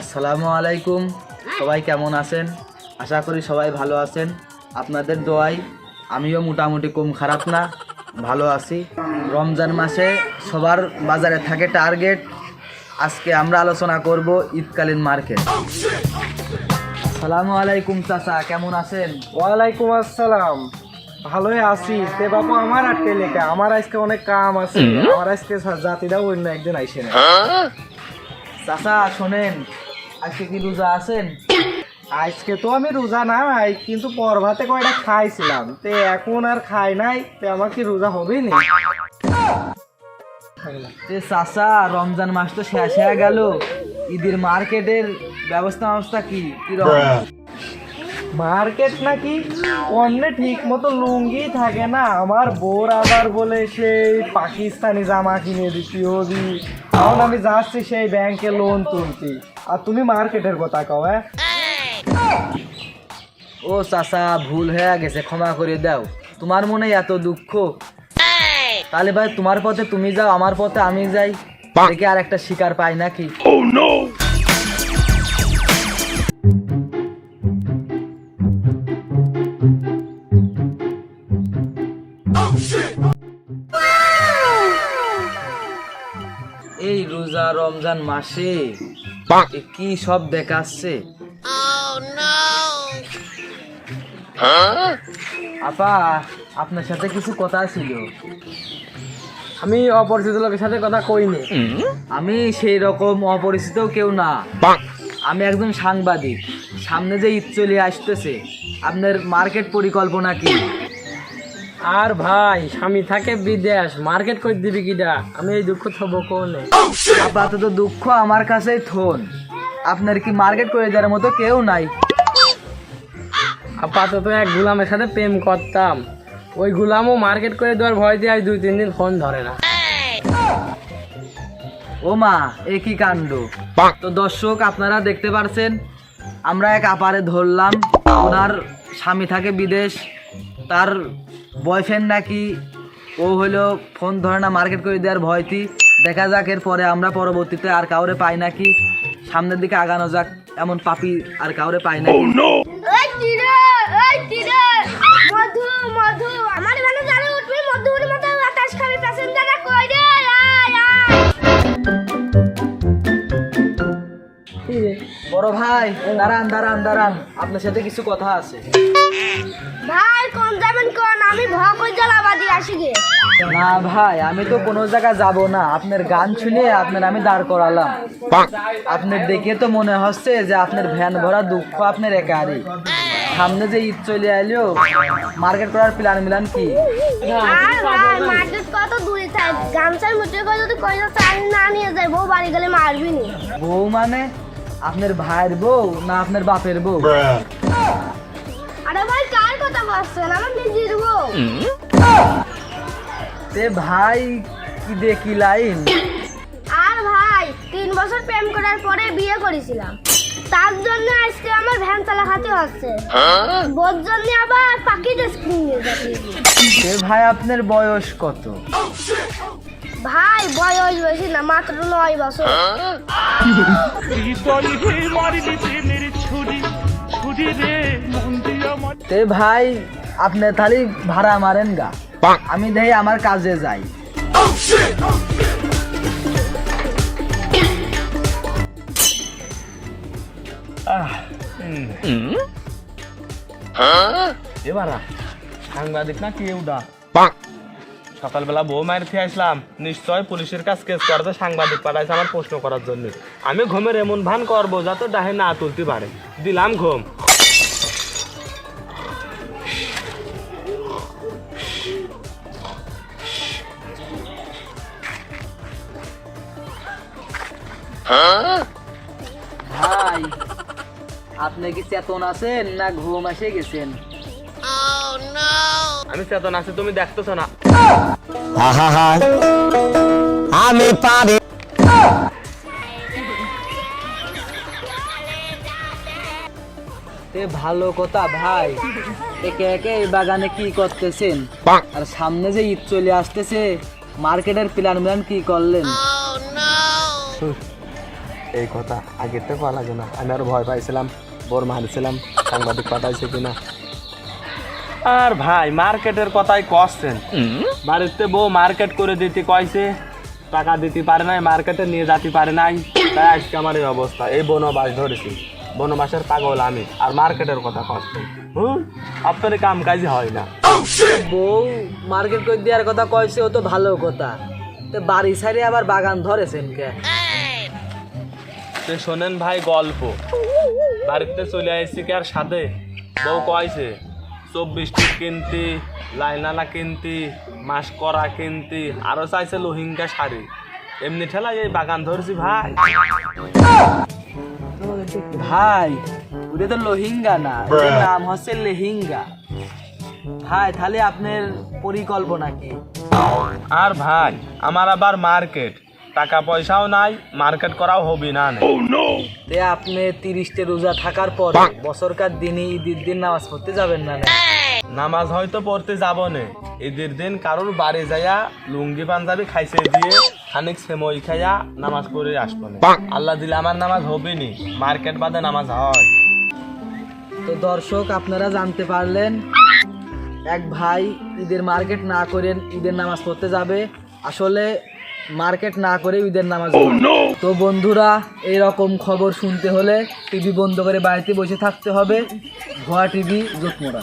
আসসালামু আলাইকুম। সবাই কেমন আছেন? আশা করি সবাই ভালো আছেন। আপনাদের দোয়াই আমিও মোটামুটি কম খারাপ না ভালো আছি। রমজান মাসে সবার বাজারে থাকে টার্গেট। আজকে আমরা আলোচনা করব ঈদকালীন মার্কেট। আসসালামু আলাইকুম চাচা কেমন আছেন? ওয়ালাইকুম আসসালাম। ভালোই আছি। তে বাপু আমার আর লেখা আমার আজকে অনেক কাম আছে। আমার আজকে জাতিরাও অন্য একদিন আইসে না। চাচা শোনেন আজকে কি রোজা আছেন? আজকে তো আমি রোজা নাই, কিন্তু পরভাতে কয়টা খাইছিলাম। তে এখন আর খাই নাই, তে আমার কি রোজা হবেই নি? তে রমজান মাস তো শেষ হয়ে গেল। ঈদের মার্কেটের ব্যবস্থা ব্যবস্থা কি? কি কীরকম মার্কেট নাকি অন্যে ঠিক মতো লুঙ্গি থাকে না? আমার বোর আবার বলে সেই পাকিস্তানি জামা কিনে দিতি ওদি এখন আমি যাচ্ছি সেই ব্যাংকে লোন তুলতি। আর তুমি মার্কেটের কথা কও হ্যাঁ? ও চাচা ভুল হয়ে গেছে ক্ষমা করে দাও। তোমার মনে এত দুঃখ? তাহলে ভাই তোমার পথে তুমি যাও আমার পথে আমি যাই। দেখে আর একটা শিকার পাই নাকি। রোজা রমজান মাসে কি সব দেখাচ্ছে? আপা আপনার সাথে কিছু কথা ছিল। আমি অপরিচিত লোকের সাথে কথা কইনি। আমি সেই রকম অপরিচিত কেউ না। আমি একজন সাংবাদিক। সামনে যে ঈদ চলে আসতেছে আপনার মার্কেট পরিকল্পনা কি? আর ভাই স্বামী থাকে বিদেশ মার্কেট করে দিবি কিডা? আমি এই দুঃখ থব কোনে? আপাতত দুঃখ আমার কাছেই থন। আপনার কি মার্কেট করে দেওয়ার মতো কেউ নাই? আপাতত এক গুলামের সাথে প্রেম করতাম। ওই গুলামও মার্কেট করে দেওয়ার ভয় দিয়ে আজ দুই তিন দিন ফোন ধরে না। ও মা এ কি কাণ্ড? তো দর্শক আপনারা দেখতে পারছেন আমরা এক আপারে ধরলাম। ওনার স্বামী থাকে বিদেশ তার বয়ফ্রেন্ড নাকি? ও হলো ফোন ধরে না মার্কেট করে দেওয়ার ভয়টি দেখা যাক এর পরে আমরা পরবর্তীতে আর কাউরে পাই নাকি। সামনের দিকে আগানো যাক এমন পাপি আর কাউরে পাই নাকি। ওই তীরে মধু মধু আমার এখানে যারা উঠবি মধুর মতো বাতাস খাবি প্যাসেঞ্জাররা কই রে? আয় আয়! বড় ভাই দাঁড়ান দাঁড়ান দাঁড়ান। আপনার সাথে কিছু কথা আছে। ভাই কোন যাবেন কোন? আমি ভয় কই জ্বালাবাদি আসি গে। না ভাই আমি তো কোনো জায়গা যাব না। আপনার গান শুনে আপনার আমি দাঁড় করালাম। আপনার দেখে তো মনে হচ্ছে যে আপনার ভ্যান ভরা দুঃখ আপনার একারই। সামনে যে ঈদ চলে এলো মার্কেট করার প্ল্যান মিলান কি? আর ভাই মার্কেট কত দূরে থাক। গামছার যদি কই না চাল না নিয়ে যাই বউ বাড়ি গেলে মারবি নি। বউ মানে? আপনার ভাইয়ের বউ না আপনার বাপের বউ? আরে ভাই কার কথা বলছেন? আমার নিজের বউ। তে ভাই কি দেখি লাইন? আর ভাই তিন বছর প্রেম করার পরে বিয়ে করেছিলাম। তার জন্য আজকে আমার ভ্যান চালা খাতে হচ্ছে। বোর জন্য আবার পাখি ড্রেস কিনে যাচ্ছি। ভাই আপনার বয়স কত? ভাই বয়স বেশি না মাত্র নয় বছর। তে ভাই আপনি তাহলে ভাড়া মারেন গা। আমি দেই আমার কাজে যাই। এবারা সাংবাদিক না কেউ দা সকালবেলা বউ মায়ের খেয়ে আসলাম। নিশ্চয় পুলিশের কাছে কেস করতে সাংবাদিক পাঠাইছে আমার প্রশ্ন করার জন্য। আমি ঘুমের এমন ভান করব যাতে ডাহে না তুলতে পারে। দিলাম ঘুম। ভাই আপনি কি চেতন আছেন না ঘুম এসে গেছেন? আমি চেতন আছি তুমি দেখতেছো না। আমি পারি। ভালো কথা ভাই। একে একে এই বাগানে কি করতেছেন? আর সামনে যে ঈদ চলে আসতেছে মার্কেটের প্ল্যান প্ল্যান কি করলেন? এই কথা আগের তো ভালো লাগে না। আমি আরও ভয় পাইছিলাম বোর মারছিলাম সাংবাদিক পাঠাইছে কিনা। আর ভাই মার্কেটের কথাই কষছেন বাড়িতে বউ মার্কেট করে দিতে কইছে টাকা দিতে পারে নাই মার্কেটে নিয়ে যেতে পারে নাই। তাই আজকে আমার এই অবস্থা। এই বনবাস ধরেছি। বনবাসের পাগল আমি আর মার্কেটের কথা কষছেন হুম? আপনার কাম কাজই হয় না। বউ মার্কেট করে দেওয়ার কথা কয়েছে ও তো ভালো কথা। তো বাড়ি সাইডে আবার বাগান ধরেছেন কে? শোনেন ভাই গল্প। বাড়িতে চলে আসছি কি আর সাথে? বউ কয়েছে চব্বিশ টিপ কিনতি লাইনালা কিনতি মাস করা কিনতি আরও চাইছে লোহিঙ্গা শাড়ি। এমনি ঠেলা এই বাগান ধরছি ভাই। ভাই ওটা তো লোহিঙ্গা না নাম হচ্ছে লেহিঙ্গা। ভাই তাহলে আপনার পরিকল্পনা কি? আর ভাই আমার আবার মার্কেট। টাকা পয়সাও নাই মার্কেট করাও হবি না নে। তে আপনি তিরিশটে রোজা থাকার পর বছরকার দিনে ঈদের দিন নামাজ পড়তে যাবেন না না? নামাজ হয়তো পড়তে যাব নে। ঈদের দিন কারোর বাড়ি যাইয়া লুঙ্গি পাঞ্জাবি খাইছে দিয়ে খানিক সেমই খাইয়া নামাজ পড়ে আসব না। আল্লাহ দিলে আমার নামাজ হবে নি। মার্কেট বাদে নামাজ হয়। তো দর্শক আপনারা জানতে পারলেন এক ভাই ঈদের মার্কেট না করেন ঈদের নামাজ পড়তে যাবে। আসলে মার্কেট না করে ঈদের নামাজ পড়বে। তো বন্ধুরা এই রকম খবর শুনতে হলে টিভি বন্ধ করে বাড়িতে বসে থাকতে হবে। ভয়া টিভি জোটমোড়া